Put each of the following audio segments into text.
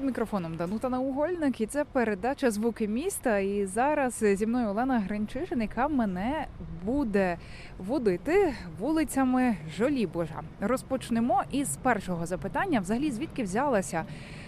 Перед мікрофоном Данута Наугольник, і це передача Звуки міста. І зараз зі мною Олена Гринчишин, яка мене буде водити вулицями Жолібожа. Розпочнемо із першого запитання: взагалі, звідки взялася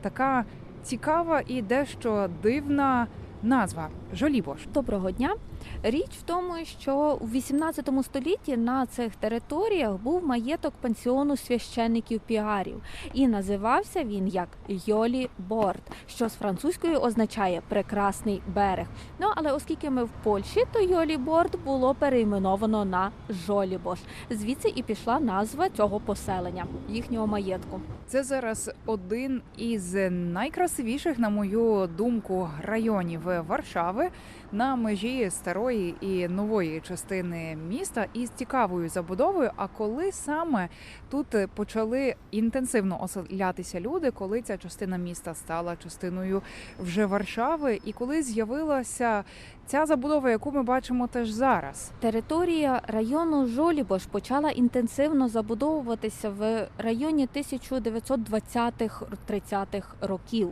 така цікава і дещо дивна назва Жолібож? Доброго дня. Річ в тому, що у 18 столітті на цих територіях був маєток пансіону священників піарів, і називався він як Йолі Борд, що з французькою означає прекрасний берег. Ну але оскільки ми в Польщі, то Йолі Борд було перейменовано на Жолібош. Звідси і пішла назва цього поселення, їхнього маєтку. Це зараз один із найкрасивіших, на мою думку, районів Варшави на межі старої і нової частини міста із цікавою забудовою. А коли саме тут почали інтенсивно оселятися люди, коли ця частина міста стала частиною вже Варшави, і коли з'явилася ця забудова, яку ми бачимо теж зараз. Територія району Жолібош почала інтенсивно забудовуватися в районі 1920-30-х років.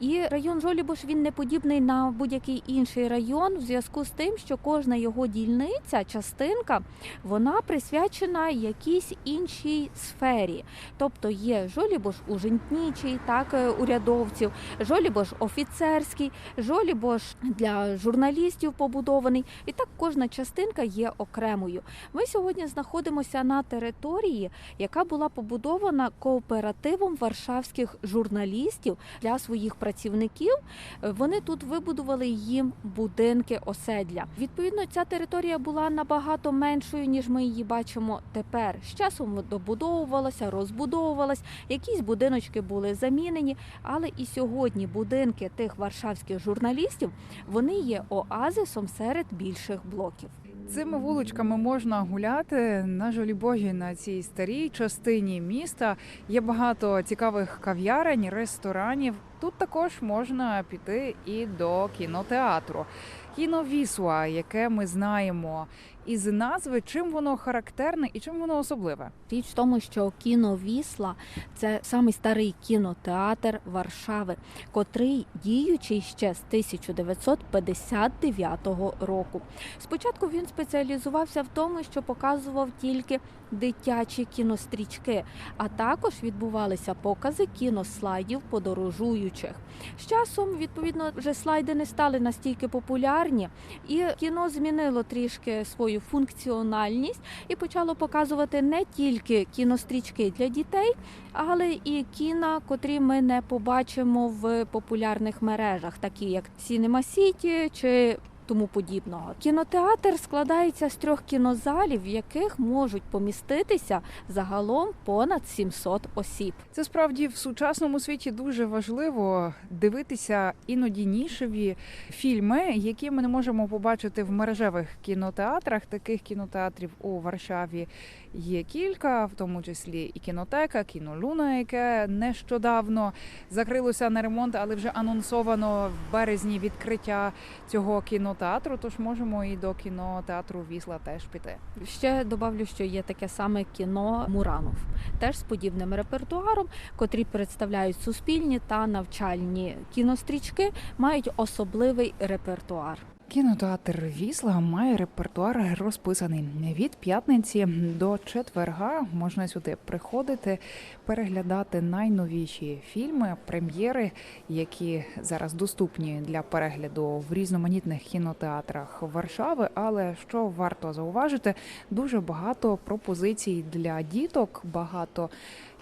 І район Жолібош він не подібний на будь-який інший район в зв'язку з тим, що кожна його дільниця, частинка, вона присвячена якійсь іншій сфері. Тобто є Жолібош ужинтнічий, так е, урядовців, Жолібош офіцерський, Жолібош для журналістів побудований. І так кожна частинка є окремою. Ми сьогодні знаходимося на території, яка була побудована кооперативом варшавських журналістів для своїх працівників. Вони тут вибудували їм будинки оседля. Відповідно, ця територія була набагато меншою, ніж ми її бачимо тепер. З часом добудовувалася, розбудовувалась, якісь будиночки були замінені. Але і сьогодні будинки тих варшавських журналістів вони є оазисом серед більших блоків. Цими вуличками можна гуляти на Жолібожі на цій старій частині міста. Є багато цікавих кав'ярень, ресторанів. Тут також можна піти і до кінотеатру. Кіно Вісуа, яке ми знаємо із назви, чим воно характерне і чим воно особливе. Річ в тому, що кіно Вісла це самий старий кінотеатр Варшави, котрий діючий ще з 1959 року. Спочатку він спеціалізувався в тому, що показував тільки дитячі кінострічки, а також відбувалися покази кінослайдів подорожуючих. З часом, відповідно, вже слайди не стали настільки популярні, і кіно змінило трішки свою функціональність і почало показувати не тільки кінострічки для дітей, але і кіна, котрі ми не побачимо в популярних мережах, такі як Cinema City чи тому подібного. Кінотеатр складається з трьох кінозалів, в яких можуть поміститися загалом понад 700 осіб. Це справді в сучасному світі дуже важливо дивитися іноді нішеві фільми, які ми не можемо побачити в мережевих кінотеатрах. Таких кінотеатрів у Варшаві є кілька, в тому числі і кінотека, кінолюна, яке нещодавно закрилося на ремонт, але вже анонсовано в березні відкриття цього кінотеатру. Тож можемо і до кінотеатру Вісла теж піти. Ще добавлю, що є таке саме кіно Муранов, теж з подібним репертуаром, котрі представляють суспільні та навчальні кінострічки, мають особливий репертуар. Кінотеатр Вісла має репертуар розписаний від п'ятниці до четверга. Можна сюди приходити, переглядати найновіші фільми, прем'єри, які зараз доступні для перегляду в різноманітних кінотеатрах Варшави. Але що варто зауважити, дуже багато пропозицій для діток, багато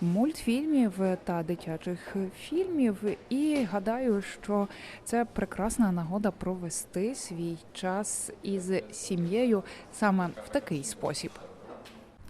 мультфільмів та дитячих фільмів. І гадаю, що це прекрасна нагода провести свій час із сім'єю саме в такий спосіб.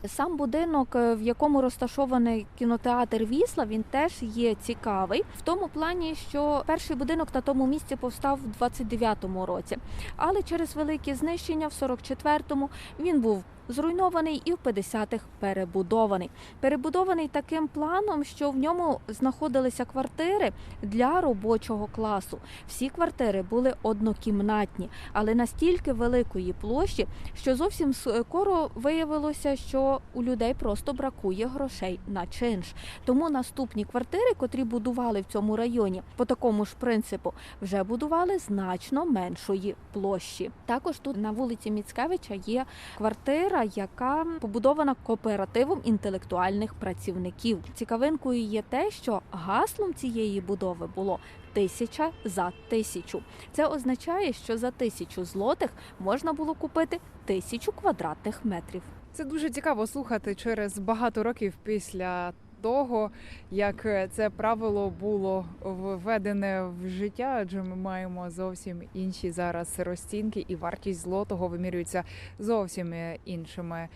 Сам будинок, е, в якому розташований кінотеатр Вісла, він теж є цікавий в тому плані, що перший будинок на тому місці повстав в 29-му році, але через великі знищення в 44-му він був зруйнований і в 50-х перебудований. Перебудований таким планом, що в ньому знаходилися квартири для робочого класу. Всі квартири були однокімнатні, але настільки великої площі, що зовсім скоро виявилося, що у людей просто бракує грошей на чинш. Тому наступні квартири, котрі будували в цьому районі, по такому ж принципу, вже будували значно меншої площі. Також тут на вулиці Міцкевича є квартира, яка побудована кооперативом інтелектуальних працівників. Цікавинкою є те, що гаслом цієї будови було тисяча за тисячу. Це означає, що за тисячу злотих можна було купити тисячу квадратних метрів. Це дуже цікаво слухати через багато років після того, як це правило було введене в життя, адже ми маємо зовсім інші зараз розцінки, і вартість злотого вимірюється зовсім іншими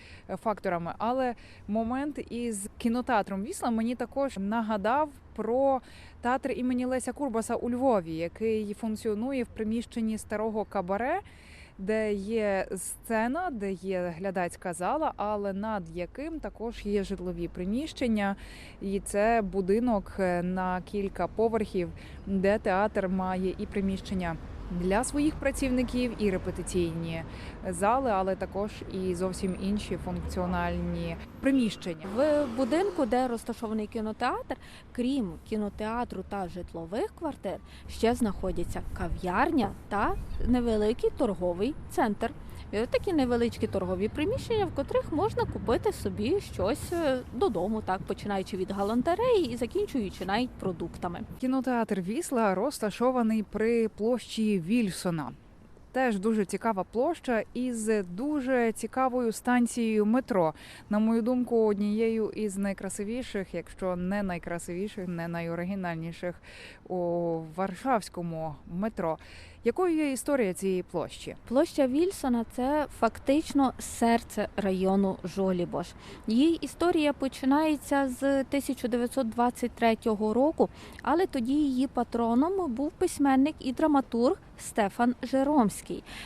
факторами. Але момент із кінотеатром Вісла мені також нагадав про театр імені Леся Курбаса у Львові, який функціонує в приміщенні старого кабаре де є сцена, де є глядацька зала, але над яким також є житлові приміщення, і це будинок на кілька поверхів, де театр має і приміщення. Для своїх працівників і репетиційні зали, але також і зовсім інші функціональні приміщення. В будинку, де розташований кінотеатр, крім кінотеатру та житлових квартир, ще знаходяться кав'ярня та невеликий торговий центр. Такі невеличкі торгові приміщення, в котрих можна купити собі щось е, додому, так починаючи від галантереї і закінчуючи навіть продуктами. Кінотеатр Вісла розташований при площі Вільсона. Теж дуже цікава площа із дуже цікавою станцією метро. На мою думку, однією із найкрасивіших, якщо не найкрасивіших, не найоригінальніших у Варшавському метро. Якою є історія цієї площі? Площа Вільсона це фактично серце району Жолібош. Її історія починається з 1923 року, але тоді її патроном був письменник і драматург Стефан Жеромський.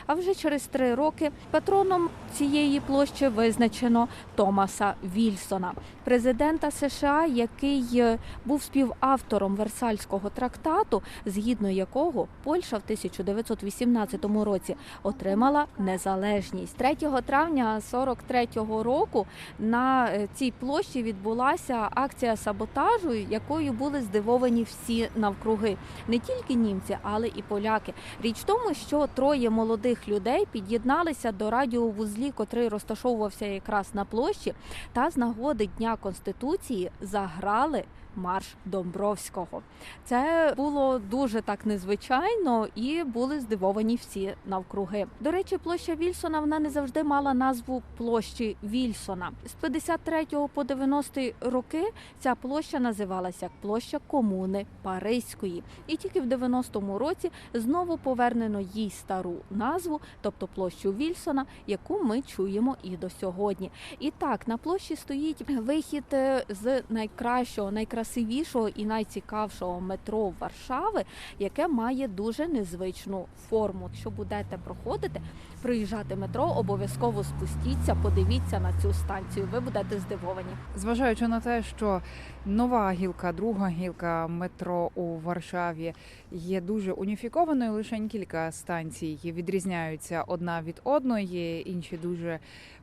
А вже через три роки патроном цієї площі визначено Томаса Вільсона, президента США, який був співавтором Версальського трактату, згідно якого Польща в 1918 році отримала незалежність. 3 травня 43-го року на е, цій площі відбулася акція саботажу, якою були здивовані всі навкруги, не тільки німці, але і поляки. Річ в тому, що троє молодих людей під'єдналися до радіовузлі, котрий розташовувався якраз на площі, та з нагоди Дня Конституції заграли. Марш Домбровського це було дуже так незвичайно, і були здивовані всі навкруги. До речі, площа Вільсона вона не завжди мала назву площі Вільсона. З 53 по 90 роки ця площа називалася як площа комуни Паризької, і тільки в 90-му році знову повернено їй стару назву, тобто площу Вільсона, яку ми чуємо і до сьогодні. І так на площі стоїть вихід е, з найкращого, найкрасивішого і найцікавшого метро Варшави, яке має дуже незвичну форму. Якщо будете проходити, приїжджати метро, обов'язково спустіться, подивіться на цю станцію. Ви будете здивовані. Зважаючи на те, що нова гілка, друга гілка метро у Варшаві є дуже уніфікованою, лише кілька станцій відрізняються одна від одної, інші дуже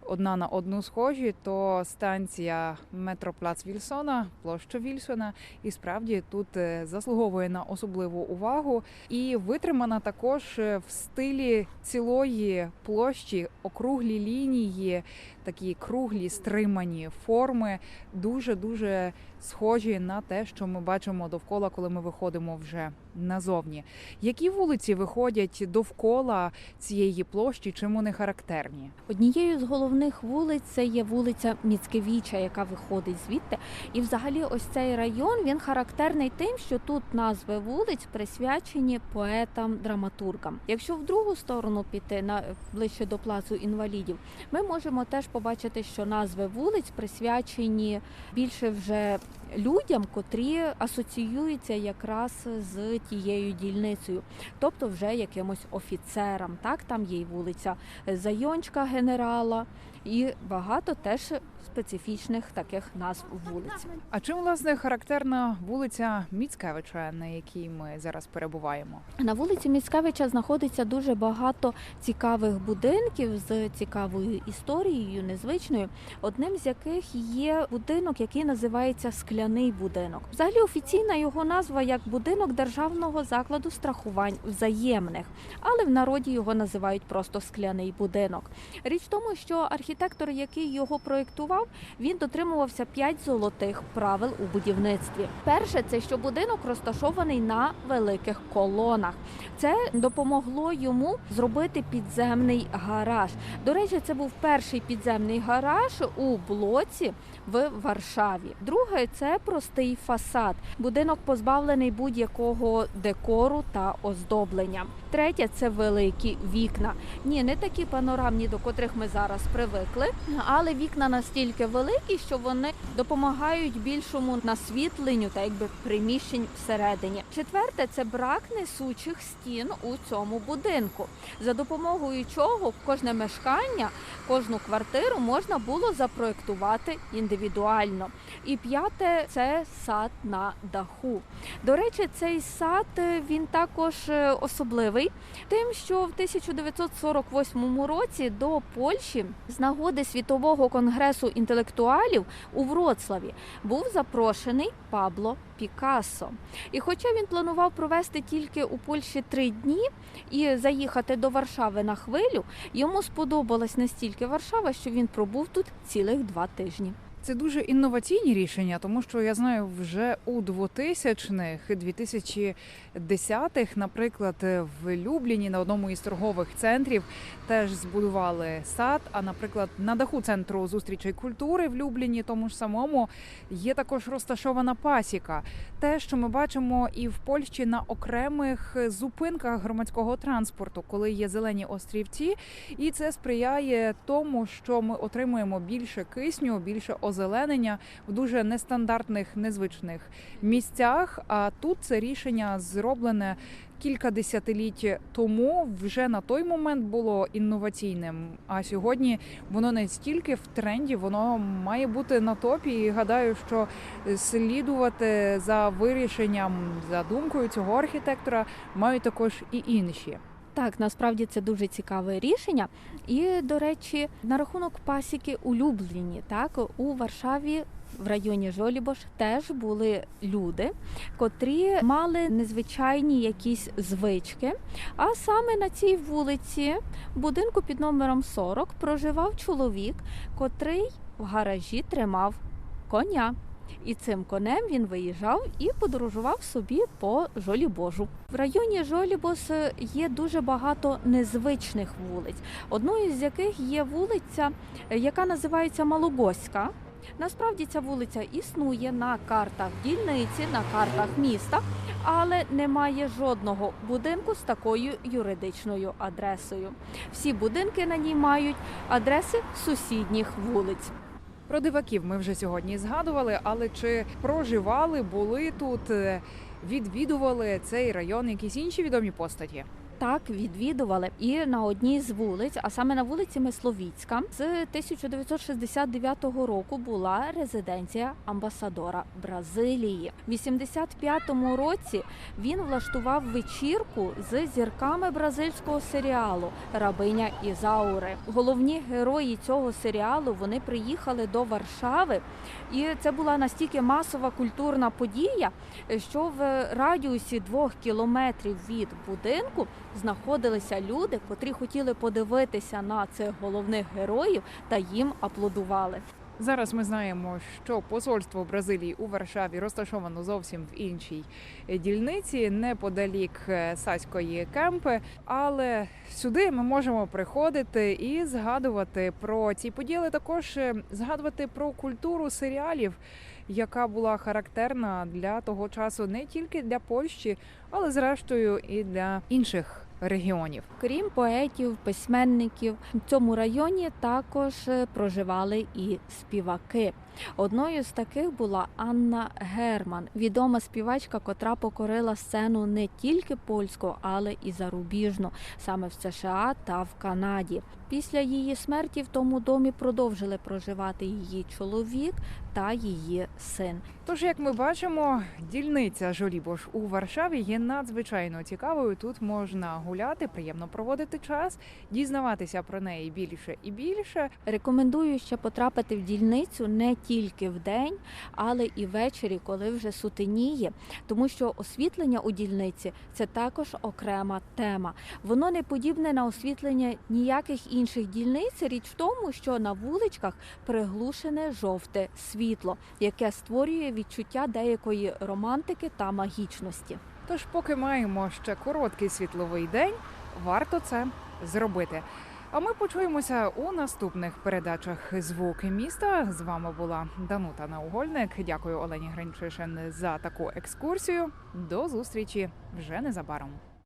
одна на одну схожі, то станція метроплац Вільсона, площа Вільсона, і справді тут е, заслуговує на особливу увагу і витримана також е, в стилі цілої площі, округлі лінії, такі круглі стримані форми, дуже дуже схожі на те, що ми бачимо довкола, коли ми виходимо вже назовні. Які вулиці виходять довкола цієї площі? Чим вони характерні? Однією з головних вулиць це є вулиця Міцкевіча, яка виходить звідти. І взагалі, ось цей район він характерний тим, що тут назви вулиць присвячені поетам, драматургам. Якщо в другу сторону піти на ближче до плацу інвалідів, ми можемо теж побачити, що назви вулиць присвячені більше вже людям, котрі асоціюються якраз з тією дільницею, тобто вже якимось офіцерам. Так, там є й вулиця Зайончка генерала. І багато теж специфічних таких назв вулиць. А чим власне характерна вулиця Міцкевича, на якій ми зараз перебуваємо? На вулиці Міцкевича знаходиться дуже багато цікавих будинків з цікавою історією, незвичною. Одним з яких є будинок, який називається скляний будинок. Взагалі офіційна його назва як будинок державного закладу страхувань взаємних, але в народі його називають просто скляний будинок. Річ в тому, що архітектор, який його проєктував, він дотримувався п'ять золотих правил у будівництві. Перше, це що будинок розташований на великих колонах. Це допомогло йому зробити підземний гараж. До речі, це був перший підземний гараж у блоці в Варшаві. Друге це простий фасад. Будинок позбавлений будь-якого декору та оздоблення. Третє це великі вікна. Ні, не такі панорамні, до котрих ми зараз привикли, але вікна настільки великі, що вони допомагають більшому насвітленню та якби приміщень всередині. Четверте це брак несучих стін у цьому будинку, за допомогою чого кожне мешкання, кожну квартиру можна було запроектувати індивідуально. І п'яте це сад на даху. До речі, цей сад е, він також е, особливий, тим, що в 1948 році до Польщі з нагоди світового конгресу інтелектуалів у Вроцлаві був запрошений Пабло Пікассо. І хоча він планував провести тільки у Польщі три дні і заїхати до Варшави на хвилю, йому сподобалась настільки Варшава, що він пробув тут цілих два тижні. Це дуже інноваційні рішення, тому що я знаю, вже у 2000-х, 2010-х, наприклад, в Любліні на одному із торгових центрів теж збудували сад. А наприклад, на даху центру зустрічей культури в Любліні, тому ж самому, є також розташована пасіка. Те, що ми бачимо і в Польщі на окремих зупинках громадського транспорту, коли є зелені острівці, і це сприяє тому, що ми отримуємо більше кисню, більше озеленення в дуже нестандартних, незвичних місцях. А тут це рішення зроблене кілька десятиліть тому. Вже на той момент було інноваційним. А сьогодні воно не стільки в тренді, воно має бути на топі. І гадаю, що слідувати за вирішенням, за думкою цього архітектора мають також і інші. Так, насправді це дуже цікаве рішення. І, до речі, на рахунок пасіки улюблені, так у Варшаві. В районі Жолібош теж були люди, котрі мали незвичайні якісь звички. А саме на цій вулиці, будинку під номером 40, проживав чоловік, котрий в гаражі тримав коня. І цим конем він виїжджав і подорожував собі по Жолібожу. В районі Жолібос є дуже багато незвичних вулиць. Одною з яких є вулиця, е, яка називається Малогоська. Насправді ця вулиця існує на картах дільниці, на картах міста, але немає жодного будинку з такою юридичною адресою. Всі будинки на ній мають адреси сусідніх вулиць. Про диваків ми вже сьогодні згадували, але чи проживали, були тут, е, відвідували цей район якісь інші відомі постаті? Так, відвідували і на одній з вулиць, а саме на вулиці Мисловіцька, з 1969 року була резиденція амбасадора Бразилії. В 85-му році він влаштував вечірку з зірками бразильського серіалу Рабиня Ізаури. Головні герої цього серіалу вони приїхали до Варшави, і це була настільки масова культурна подія, що в радіусі двох кілометрів від будинку знаходилися люди, котрі хотіли подивитися на цих головних героїв та їм аплодували. Зараз ми знаємо, що посольство Бразилії у Варшаві розташовано зовсім в іншій е, дільниці, неподалік е, Саської кемпи. Але сюди ми можемо приходити і згадувати про ці події, але також е, згадувати про культуру серіалів, яка була характерна для того часу не тільки для Польщі, але зрештою і для інших регіонів. Крім поетів, письменників, в цьому районі також е, проживали і співаки. Одною з таких була Анна Герман, відома співачка, котра покорила сцену не тільки польську, але і зарубіжну, саме в США та в Канаді. Після її смерті в тому домі продовжили проживати її чоловік та її син. Тож, як ми бачимо, дільниця Жолібош у Варшаві є надзвичайно цікавою. Тут можна гуляти, приємно проводити час, дізнаватися про неї більше і більше. Рекомендую ще потрапити в дільницю не тільки в день, але і ввечері, коли вже сутеніє, тому що освітлення у дільниці це також окрема тема. Воно не подібне на освітлення ніяких інших дільниць. Річ в тому, що на вуличках приглушене жовте світло, яке створює відчуття деякої романтики та магічності. Тож, поки маємо ще короткий світловий день, варто це зробити. А ми почуємося у наступних передачах Звуки міста. З вами була Данута Наугольник. Дякую Олені Гринчишин за таку екскурсію. До зустрічі вже незабаром.